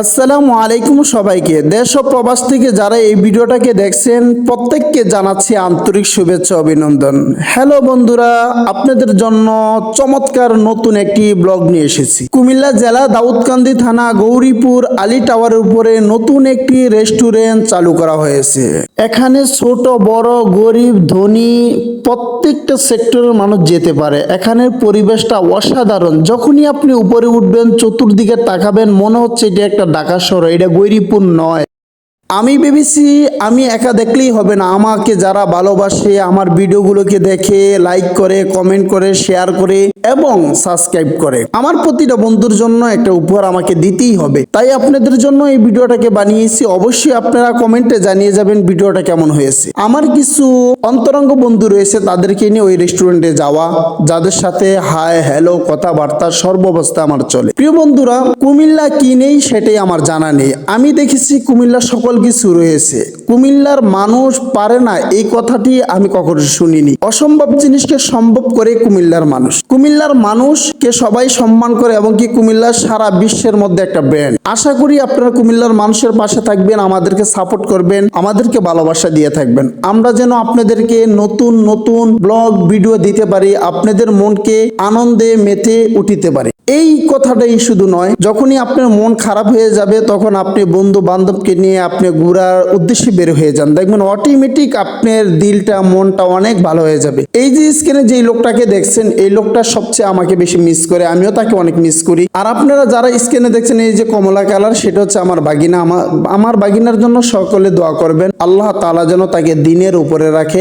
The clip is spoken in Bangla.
আসসালামু আলাইকুম সবাইকে। দেশ ও প্রবাস থেকে যারা এই ভিডিওটাকে দেখছেন, প্রত্যেককে জানাচ্ছি আন্তরিক শুভেচ্ছা অভিনন্দন। হ্যালো বন্ধুরা, আপনাদের জন্য চমৎকার নতুন একটি ব্লগ নিয়ে এসেছি। কুমিল্লা জেলা দাউদকান্দি থানা গৌরীপুর আলী টাওয়ারের উপরে নতুন একটি রেস্টুরেন্ট চালু করা হয়েছে। এখানে ছোট, বড়, গরিব, ধনী প্রত্যেকটা সেক্টরের মানুষ যেতে পারে। এখানের পরিবেশটা অসাধারণ। যখনই আপনি উপরে উঠবেন, চতুর্দিকে তাকাবেন, মনে হচ্ছে এটা একটা ডাকা শহর, এটা গৈরীপুর নয়। আমি ভেবেছি, আমি একা দেখলেই হবে না। আমাকে যারা ভালোবাসে, আমার ভিডিওগুলোকে দেখে লাইক করে কমেন্ট করে শেয়ার করে এবং সাবস্ক্রাইব করে। আমার প্রতিটা বন্ধুর জন্য একটা উপহার আমাকে দিতেই হবে। তাই আপনাদের জন্য এই ভিডিওটাকে বানিয়েছি। অবশ্যই আপনারা কমেন্টে জানিয়ে যাবেন ভিডিওটা কেমন হয়েছে। আমার কিছু অন্তরঙ্গ বন্ধু রয়েছে, তাদেরকে নিয়ে ওই রেস্টুরেন্টে যাওয়া, যাদের সাথে হাই হ্যালো কথাবার্তা সর্বাবস্থা আমার চলে। প্রিয় বন্ধুরা, কুমিল্লা কি নেই সেটাই আমার জানা নেই। আমি দেখেছি কুমিল্লা সকল কিছু রয়েছে। কুমিল্লার মানুষ পারে না এই কথাটি আমি কখনো শুনিনি। অসম্ভব জিনিসকে সম্ভব করে কুমিল্লার মানুষ। কুমিল্লার মানুষকে সবাই সম্মান করে এবং কি কুমিল্লার সারা বিশ্বের মধ্যে একটা ব্র্যান্ড আশা করি আপনারা কুমিল্লার মানুষের পাশে থাকবেন, আমাদেরকে সাপোর্ট করবেন, আমাদেরকে ভালোবাসা দিয়ে থাকবেন। আমরা যেন আপনাদেরকে নতুন নতুন ব্লগ ভিডিও দিতে পারি, আপনাদের মনকে আনন্দে মেতে উঠিতে পারি। এই কথাটাই শুধু নয়, যখনই আপনার মন খারাপ হয়ে যাবে, তখন আপনি বন্ধু বান্ধবকে নিয়ে আপনি ঘোরার উদ্দেশ্যে বের হয়ে যান। দেখবেন অটোমেটিক আপনার দিলটা, মনটা অনেক ভালো হয়ে যাবে। এই যে স্ক্রিনে যে লোকটাকে দেখছেন, এই লোকটা সবচেয়ে আমাকে বেশি মিস করে, আমিও তাকে অনেক মিস করি। আর আপনারা যারা স্ক্রিনে দেখছেন, এই যে কমলা কালার সেটা হচ্ছে আমার বাগিনা। আমার আমার বাগিনার জন্য সকলে দোয়া করবেন। আল্লাহ তাআলা যেন তাকে দিনের উপরে রাখে।